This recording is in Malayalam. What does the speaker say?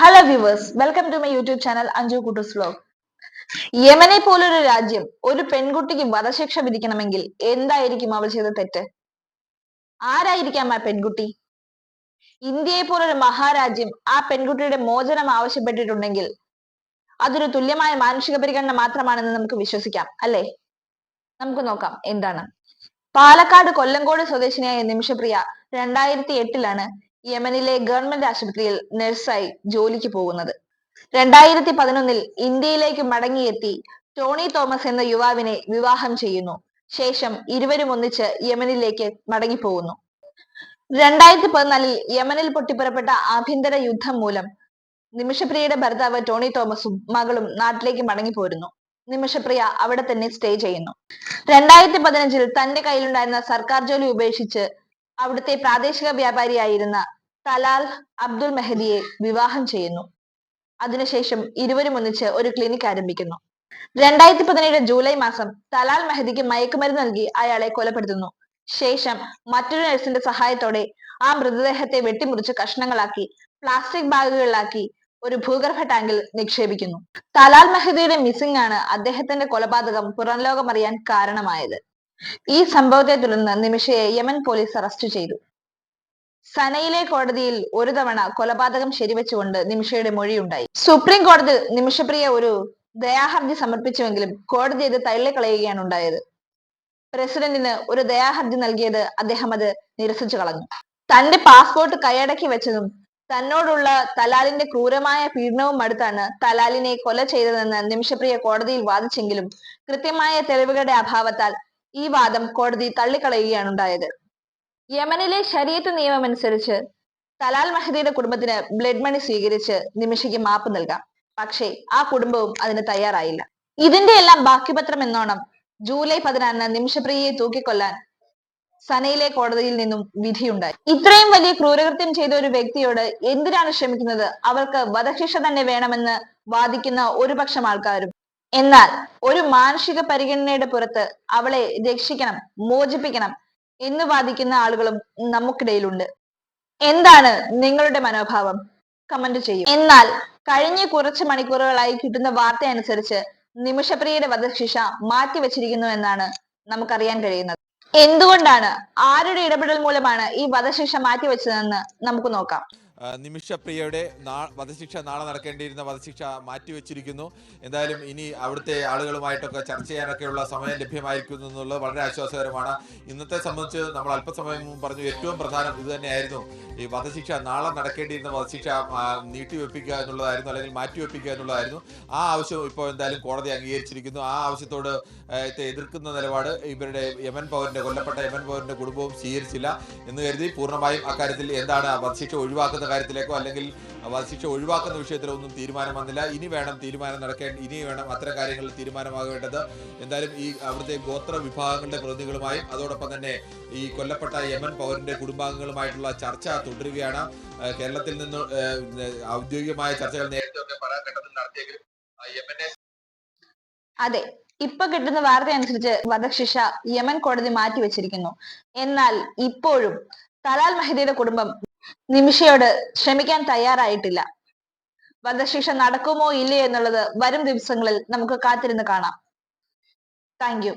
Hello viewers welcome to my YouTube channel Anju Kuttoos vlog യമനെ പോലൊരു രാജ്യം ഒരു പെൺകുട്ടിക്ക് വധശിക്ഷ വിധിക്കണമെങ്കിൽ എന്തായിരിക്കും അവൾ ചെയ്ത തെറ്റ്? ആരായിരിക്കാം ആ പെൺകുട്ടി? ഇന്ത്യയെ പോലൊരു മഹാരാജ്യം ആ പെൺകുട്ടിയുടെ മോചനം ആവശ്യപ്പെട്ടിട്ടുണ്ടെങ്കിൽ അതൊരു തുല്യമായ മാനുഷിക പരിഗണന മാത്രമാണെന്ന് നമുക്ക് വിശ്വസിക്കാം അല്ലേ? നമുക്ക് നോക്കാം എന്താണ്? പാലക്കാട് കൊല്ലങ്കോട് സ്വദേശിനിയായ നിമിഷപ്രിയ രണ്ടായിരത്തി എട്ടിലാണ് യമനിലെ ഗവൺമെന്റ് ആശുപത്രിയിൽ നഴ്സായി ജോലിക്ക് പോകുന്നത്. രണ്ടായിരത്തി പതിനൊന്നിൽ ഇന്ത്യയിലേക്ക് മടങ്ങിയെത്തി ടോണി തോമസ് എന്ന യുവാവിനെ വിവാഹം ചെയ്യുന്നു. ശേഷം ഇരുവരും ഒന്നിച്ച് യമനിലേക്ക് മടങ്ങിപ്പോകുന്നു. രണ്ടായിരത്തി പതിനാലിൽ യമനിൽ പൊട്ടിപ്പുറപ്പെട്ട ആഭ്യന്തര യുദ്ധം മൂലം നിമിഷപ്രിയയുടെ ഭർത്താവ് ടോണി തോമസും മകളും നാട്ടിലേക്ക് മടങ്ങിപ്പോരുന്നു. നിമിഷപ്രിയ അവിടെ തന്നെ സ്റ്റേ ചെയ്യുന്നു. രണ്ടായിരത്തി പതിനഞ്ചിൽ തന്റെ കയ്യിലുണ്ടായിരുന്ന സർക്കാർ ജോലി ഉപേക്ഷിച്ച് അവിടുത്തെ പ്രാദേശിക വ്യാപാരിയായിരുന്ന തലാൽ അബ്ദുൽ മെഹദിയെ വിവാഹം ചെയ്യുന്നു. അതിനുശേഷം ഇരുവരും ഒന്നിച്ച് ഒരു ക്ലിനിക് ആരംഭിക്കുന്നു. രണ്ടായിരത്തി പതിനേഴ് ജൂലൈ മാസം തലാൽ മെഹദിക്ക് മയക്കുമരുന്ന് നൽകി അയാളെ കൊലപ്പെടുത്തുന്നു. ശേഷം മറ്റൊരു നഴ്സിന്റെ സഹായത്തോടെ ആ മൃതദേഹത്തെ വെട്ടിമുറിച്ച് കഷ്ണങ്ങളാക്കി പ്ലാസ്റ്റിക് ബാഗുകളിലാക്കി ഒരു ഭൂഗർഭ ടാങ്കിൽ നിക്ഷേപിക്കുന്നു. തലാൽ മെഹദിയുടെ മിസ്സിംഗ് ആണ് അദ്ദേഹത്തിന്റെ കൊലപാതകം പുറം ലോകം അറിയാൻ കാരണമായത്. ഈ സംഭവത്തെ തുടർന്ന് നിമിഷയെ യമൻ പോലീസ് അറസ്റ്റ് ചെയ്തു. സനയിലെ കോടതിയിൽ ഒരു തവണ കൊലപാതകം ശരിവെച്ചുകൊണ്ട് നിമിഷയുടെ മൊഴിയുണ്ടായി. സുപ്രീം കോടതി നിമിഷപ്രിയ ഒരു ദയാഹർജി സമർപ്പിച്ചുവെങ്കിലും കോടതി ഇത് തള്ളിക്കളയുകയാണ് ഉണ്ടായത്. പ്രസിഡന്റിന് ഒരു ദയാഹർജി നൽകിയത് അദ്ദേഹം അത് നിരസിച്ചു കളഞ്ഞു. തന്റെ പാസ്പോർട്ട് കൈയടക്കി വെച്ചതും തന്നോടുള്ള തലാലിന്റെ ക്രൂരമായ പീഡനവും അടുത്താണ് തലാലിനെ കൊല ചെയ്തതെന്ന് നിമിഷപ്രിയ കോടതിയിൽ വാദിച്ചെങ്കിലും കൃത്യമായ തെളിവുകളുടെ അഭാവത്താൽ ഈ വാദം കോടതി തള്ളിക്കളയുകയാണ് ഉണ്ടായത് യമനിലെ ശരീരത്ത് നിയമമനുസരിച്ച് തലാൽ മഹദിയുടെ കുടുംബത്തിന് ബ്ലഡ് മണി സ്വീകരിച്ച് നിമിഷയ്ക്ക് മാപ്പ് നൽകാം. പക്ഷേ ആ കുടുംബവും അതിന് തയ്യാറായില്ല. ഇതിന്റെ എല്ലാം ബാക്കിപത്രം എന്നോണം ജൂലൈ പതിനാറിന് നിമിഷപ്രിയയെ തൂക്കിക്കൊല്ലാൻ സനയിലെ കോടതിയിൽ നിന്നും വിധിയുണ്ടായി. ഇത്രയും വലിയ ക്രൂരകൃത്യം ചെയ്ത ഒരു വ്യക്തിയോട് എന്തിനാണ് ശ്രമിക്കുന്നത് അവർക്ക് വധശിക്ഷ തന്നെ വേണമെന്ന് വാദിക്കുന്ന ഒരു പക്ഷം ആൾക്കാരും എന്നാൽ ഒരു മാനുഷിക പരിഗണനയുടെ പുറത്ത് അവളെ രക്ഷിക്കണം മോചിപ്പിക്കണം എന്ന് വാദിക്കുന്ന ആളുകളും നമുക്കിടയിലുണ്ട്. എന്താണ് നിങ്ങളുടെ മനോഭാവം? കമന്റ് ചെയ്യും. എന്നാൽ കഴിഞ്ഞ കുറച്ച് മണിക്കൂറുകളായി കിട്ടുന്ന വാർത്ത അനുസരിച്ച് നിമിഷപ്രിയയുടെ വധശിക്ഷ മാറ്റിവെച്ചിരിക്കുന്നു എന്നാണ് നമുക്കറിയാൻ കഴിയുന്നത്. എന്തുകൊണ്ടാണ്? ആരുടെ ഇടപെടൽ മൂലമാണ് ഈ വധശിക്ഷ മാറ്റിവെച്ചതെന്ന് നമുക്ക് നോക്കാം. നിമിഷപ്രിയയുടെ വധശിക്ഷ നാളെ നടക്കേണ്ടിയിരുന്ന വധശിക്ഷ മാറ്റിവെച്ചിരിക്കുന്നു. എന്തായാലും ഇനി അവിടുത്തെ ആളുകളുമായിട്ടൊക്കെ ചർച്ച ചെയ്യാനൊക്കെയുള്ള സമയം ലഭ്യമായിരിക്കുന്നു എന്നുള്ളത് വളരെ ആശ്വാസകരമാണ്. ഇന്നത്തെ സംബന്ധിച്ച് നമ്മൾ അല്പസമയം മുമ്പ് പറഞ്ഞു ഏറ്റവും പ്രധാനം ഇത് തന്നെയായിരുന്നു ഈ വധശിക്ഷ നാളെ നടക്കേണ്ടിയിരുന്ന വധശിക്ഷ നീട്ടിവെപ്പിക്കുക എന്നുള്ളതായിരുന്നു അല്ലെങ്കിൽ മാറ്റിവെപ്പിക്കുക എന്നുള്ളതായിരുന്നു. ആ ആവശ്യം ഇപ്പോൾ എന്തായാലും കോടതി അംഗീകരിച്ചിരിക്കുന്നു. ആ ആവശ്യത്തോട് എതിർക്കുന്ന നിലപാട് ഇവരുടെ യമൻ പൗരന്റെ കൊല്ലപ്പെട്ട യമൻ പൗരന്റെ കുടുംബവും സ്വീകരിച്ചില്ല എന്ന് കരുതി പൂർണമായും അക്കാര്യത്തിൽ എന്താണ് വധശിക്ഷ ഒഴിവാക്കുന്ന കാര്യത്തിലേക്കോ അല്ലെങ്കിൽ വധശിക്ഷ ഒഴിവാക്കുന്ന വിഷയത്തിലോ ഒന്നും തീരുമാനം വന്നില്ല. ഇനി വേണം തീരുമാനം നടക്കേണ്ട ഇനി വേണം അത്തരം കാര്യങ്ങളിൽ തീരുമാനമാകേണ്ടത്. എന്തായാലും ഈ അവിടുത്തെ ഗോത്ര വിഭാഗങ്ങളുടെ പ്രതിനിധികളുമായും അതോടൊപ്പം തന്നെ ഈ കൊല്ലപ്പെട്ട യമൻ പൗരന്റെ കുടുംബാംഗങ്ങളുമായിട്ടുള്ള ചർച്ച തുടരുകയാണ്. കേരളത്തിൽ നിന്ന് ഔദ്യോഗികമായ ചർച്ചകൾ നേരത്തെ പറയാൻ നടത്തിയെങ്കിലും യമനെ അതെ ഇപ്പൊ കിട്ടുന്ന വാർത്ത അനുസരിച്ച് വധശിക്ഷ യമൻ കോടതി മാറ്റിവെച്ചിരിക്കുന്നു. എന്നാൽ ഇപ്പോഴും തലാൽ മെഹദിയുടെ കുടുംബം നിമിഷയോട് ക്ഷമിക്കാൻ തയ്യാറായിട്ടില്ല. വധശിക്ഷ നടക്കുമോ ഇല്ലയോ എന്നുള്ളത് വരും ദിവസങ്ങളിൽ നമുക്ക് കാത്തിരുന്ന് കാണാം. താങ്ക്